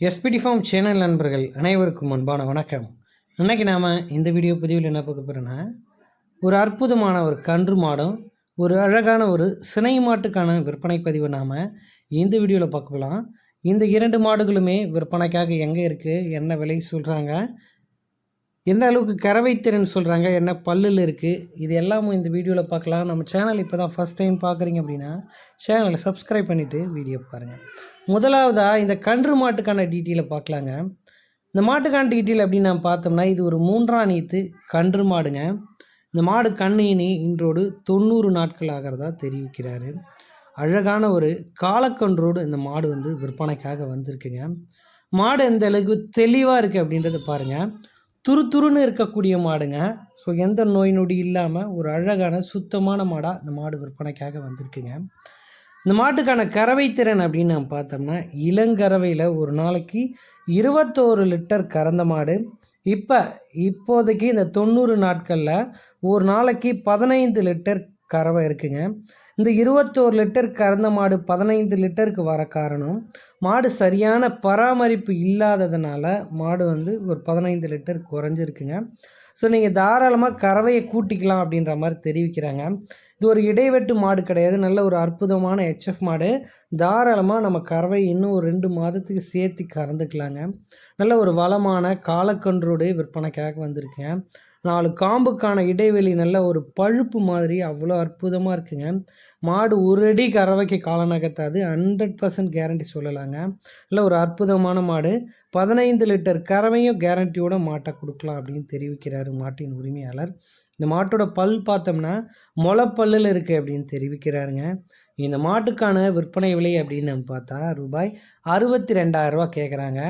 SPD form channel நண்பர்கள் அனைவருக்கும் அன்பான வணக்கம். இன்னைக்கு நாம் இந்த வீடியோ பதிவில் என்ன பார்க்க போகிறோன்னா ஒரு அற்புதமான ஒரு கன்று மாடும் ஒரு அழகான ஒரு சினை மாட்டுக்கான விற்பனை பதிவை நாம் இந்த வீடியோவில் பார்க்கலாம் இந்த இரண்டு மாடுகளுமே விற்பனைக்காக எங்கே இருக்குது என்ன விலை சொல்கிறாங்க எந்த அளவுக்கு கறவைத்திறன் சொல்கிறாங்க என்ன பல்லில் இருக்குது இது எல்லாமும் இந்த வீடியோவில் பார்க்கலாம். நம்ம சேனல் இப்போ தான் ஃபஸ்ட் டைம் பார்க்குறீங்க அப்படின்னா சேனலை சப்ஸ்கிரைப் பண்ணிவிட்டு வீடியோ பாருங்கள் முதலாவதாக இந்த கன்று மாட்டுக்கான டீட்டெயிலை பார்க்கலாங்க. இந்த மாட்டுக்கான டீட்டெயில் அப்படின்னு நம்ம பார்த்தோம்னா இது ஒரு மூன்றாம் நீத்து கன்று மாடுங்க. இந்த மாடு கண்ணினி இன்றோடு தொண்ணூறு நாட்கள் ஆகிறதா தெரிவிக்கிறாரு. அழகான ஒரு காலக்கன்றோடு இந்த மாடு வந்து விற்பனைக்காக வந்திருக்குங்க. மாடு எந்த அளவுக்கு தெளிவாக இருக்குது அப்படின்றத பாருங்கள் துரு துருன்னு இருக்கக்கூடிய மாடுங்க. ஸோ எந்த நோய் நொடி இல்லாமல் ஒரு அழகான சுத்தமான மாடாக இந்த மாடு விற்பனைக்காக வந்திருக்குங்க. இந்த மாட்டுக்கான கறவை திறன் அப்படின்னு நம்ம பார்த்தோம்னா இளங்கறவையில் ஒரு நாளைக்கு இருபத்தோரு லிட்டர் கறந்த மாடு. இப்போ இப்போதைக்கு இந்த தொண்ணூறு நாட்களில் ஒரு நாளைக்கு பதினைந்து லிட்டர் கறவை இருக்குங்க. இந்த இருபத்தோரு லிட்டர் கறந்த மாடு பதினைந்து லிட்டருக்கு வர காரணம் மாடு சரியான பராமரிப்பு இல்லாததுனால மாடு வந்து ஒரு பதினைந்து லிட்டர் குறைஞ்சிருக்குங்க. ஸோ நீங்கள் தாராளமாக கறவையை கூட்டிக்கலாம் அப்படின்ற மாதிரி தெரிவிக்கிறாங்க. இது ஒரு இடைவெட்டு மாடு கிடையாது. நல்ல ஒரு அற்புதமான ஹெச்எஃப் மாடு. தாராளமாக நம்ம கறவை இன்னும் ஒரு ரெண்டு மாதத்துக்கு சேர்த்து கறந்துக்கலாங்க. நல்ல ஒரு வளமான காலக்கன்றுடைய விற்பனைக்காக வந்திருக்கேன். நாலு காம்புக்கான இடைவெளி நல்ல ஒரு பழுப்பு மாதிரி அவ்வளோ அற்புதமாக இருக்குங்க. மாடு ஒரு அடி கறவைக்கு காலநகர்த்தாது ஹண்ட்ரட் பர்சன்ட் கேரண்டி சொல்லலாங்க. இல்லை ஒரு அற்புதமான மாடு. பதினைந்து லிட்டர் கறவையும் கேரண்டியோட மாட்டை கொடுக்கலாம் அப்படின்னு தெரிவிக்கிறாரு மாட்டின் உரிமையாளர். இந்த மாட்டோட பல் பார்த்தோம்னா முளைப்பல்லில் இருக்குது அப்படின்னு தெரிவிக்கிறாருங்க. இந்த மாட்டுக்கான விற்பனை விலை அப்படின்னு நம்ம பார்த்தா ரூபாய் அறுபத்தி ரெண்டாயிரரூபா கேட்குறாங்க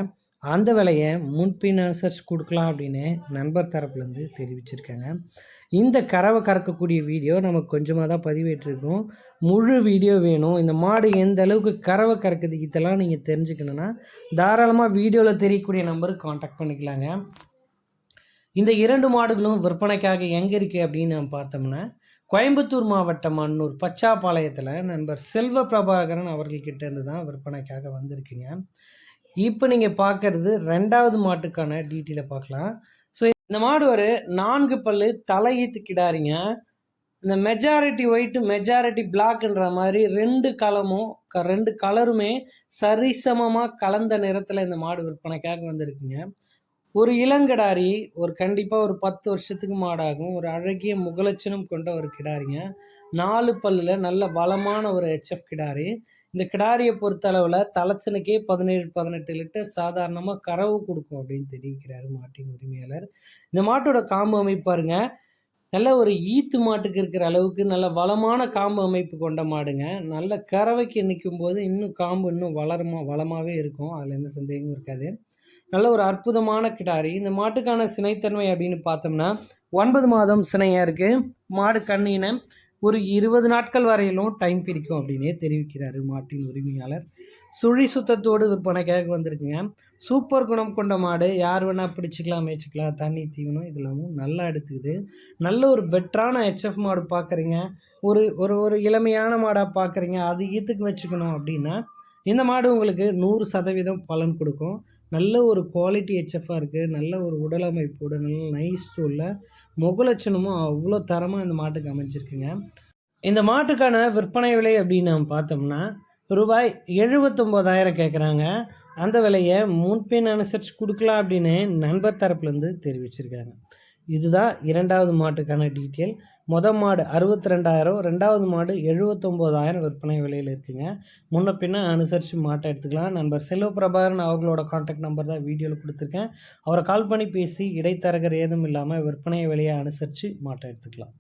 அந்த விலையை முன்பின் அனுசரித்து கொடுக்கலாம் அப்படின்னு நண்பர் தரப்புலேருந்து தெரிவிச்சிருக்காங்க. இந்த கறவை கறக்கக்கூடிய வீடியோ நமக்கு கொஞ்சமாக தான் பதிவேற்றிருக்கோம். முழு வீடியோ வேணும். இந்த மாடு எந்த அளவுக்கு கறவை கறக்குது இதெல்லாம் நீங்கள் தெரிஞ்சுக்கணுன்னா தாராளமாக வீடியோவில் தெரியக்கூடிய நம்பருக்கு காண்டாக்ட் பண்ணிக்கலாங்க. இந்த இரண்டு மாடுகளும் விற்பனைக்காக எங்கே இருக்குது அப்படின்னு நம்ம பார்த்தோம்னா கோயம்புத்தூர் மாவட்டம் அன்னூர் பச்சாப்பாளையத்தில் நண்பர் செல்வ பிரபாகரன் அவர்கள்கிட்ட இருந்து தான் விற்பனைக்காக வந்திருக்குங்க. இப்போ நீங்கள் பார்க்குறது ரெண்டாவது மாட்டுக்கான டீட்டெயிலை பார்க்கலாம் ஸோ இந்த மாடு ஒரு நான்கு பல்லு தலையீத்து கிடாரிங்க. இந்த மெஜாரிட்டி ஒயிட்டு மெஜாரிட்டி பிளாக்ன்ற மாதிரி ரெண்டு கலமும் க ரெண்டு கலருமே சரிசமமாக கலந்த நிறத்தில் இந்த மாடு விற்பனைக்காக வந்திருக்குங்க. ஒரு இளங்கிடாரி ஒரு கண்டிப்பாக ஒரு பத்து வருஷத்துக்கு மாடாகும். ஒரு அழகிய முகலட்சணம் கொண்ட ஒரு கிடாரிங்க. நாலு பல்லில் நல்ல பலமான ஒரு ஹெச்எஃப் கிடாரி. இந்த கிடாரியை பொறுத்தளவில் தலைச்சனுக்கே பதினேழு பதினெட்டு லிட்டர் சாதாரணமாக கறவு கொடுக்கும் அப்படின்னு தெரிவிக்கிறாரு மாட்டின் உரிமையாளர். இந்த மாட்டோட காம்பு அமைப்பாருங்க நல்ல ஒரு ஈத்து மாட்டுக்கு இருக்கிற அளவுக்கு நல்ல வளமான காம்பு அமைப்பு கொண்ட மாடுங்க. நல்ல கறவைக்கு நிற்கும் போது இன்னும் காம்பு இன்னும் வளரமா வளமாகவே இருக்கும். அதில் எந்த சந்தேகமும் இருக்காது. நல்ல ஒரு அற்புதமான கிடாரி. இந்த மாட்டுக்கான சினைத்தன்மை அப்படின்னு பார்த்தோம்னா ஒன்பது மாதம் சினையாக இருக்குது மாடு கண்ணின ஒரு இருபது நாட்கள் வரையிலும் டைம் பிடிக்கும் அப்படின்னே தெரிவிக்கிறாரு மாட்டின் உரிமையாளர். சுழி சுத்தத்தோடு விற்பனைக்காக வந்திருக்குங்க. சூப்பர் குணம் கொண்ட மாடு. யார் வேணால் பிடிச்சிக்கலாம் மேய்ச்சிக்கலாம். தண்ணி தீவனம் இதெல்லாமும் நல்லா எடுத்துக்குது. நல்ல ஒரு பெட்டரான ஹெச்எஃப் மாடு பார்க்குறீங்க ஒரு ஒரு ஒரு இளமையான மாடாக பார்க்குறீங்க அது ஈத்துக்கு வச்சுக்கணும் அப்படின்னா இந்த மாடு உங்களுக்கு நூறு சதவீதம் பலன் கொடுக்கும். நல்ல ஒரு குவாலிட்டி ஹெச்எஃப்பாக இருக்குது நல்ல ஒரு உடல் அமைப்போடு நல்ல நைஸ் உள்ள முகலட்சணமும் அவ்வளோ தரமாக இந்த மாட்டுக்கு அமைஞ்சிருக்குங்க. இந்த மாட்டுக்கான விற்பனை விலை அப்படின்னு நம்ம பார்த்தோம்னா ரூபாய் எழுபத்தொம்போதாயிரம் கேட்குறாங்க அந்த விலையை முன்பின் அனுசரித்து கொடுக்கலாம் அப்படின்னு நண்பர் தரப்புலேருந்து தெரிவிச்சிருக்காங்க. இதுதான் இரண்டாவது மாட்டுக்கான டீட்டெயில் மொதல் மாடு அறுபத்தி ரெண்டாயிரம் ரெண்டாவது மாடு எழுபத்தொம்போதாயிரம் விற்பனை விலையில் இருக்குங்க. முன்ன பின்ன அனுசரித்து மாட்டை எடுத்துக்கலாம். நண்பர் செல்வ பிரபாகரன் அவர்களோட காண்டாக்ட் நம்பர் தான் வீடியோவில் கொடுத்துருக்கேன். அவரை கால் பண்ணி பேசி இடைத்தரகர் ஏதும் இல்லாமல் விற்பனை விலையை அனுசரித்து மாட்டை எடுத்துக்கலாம்.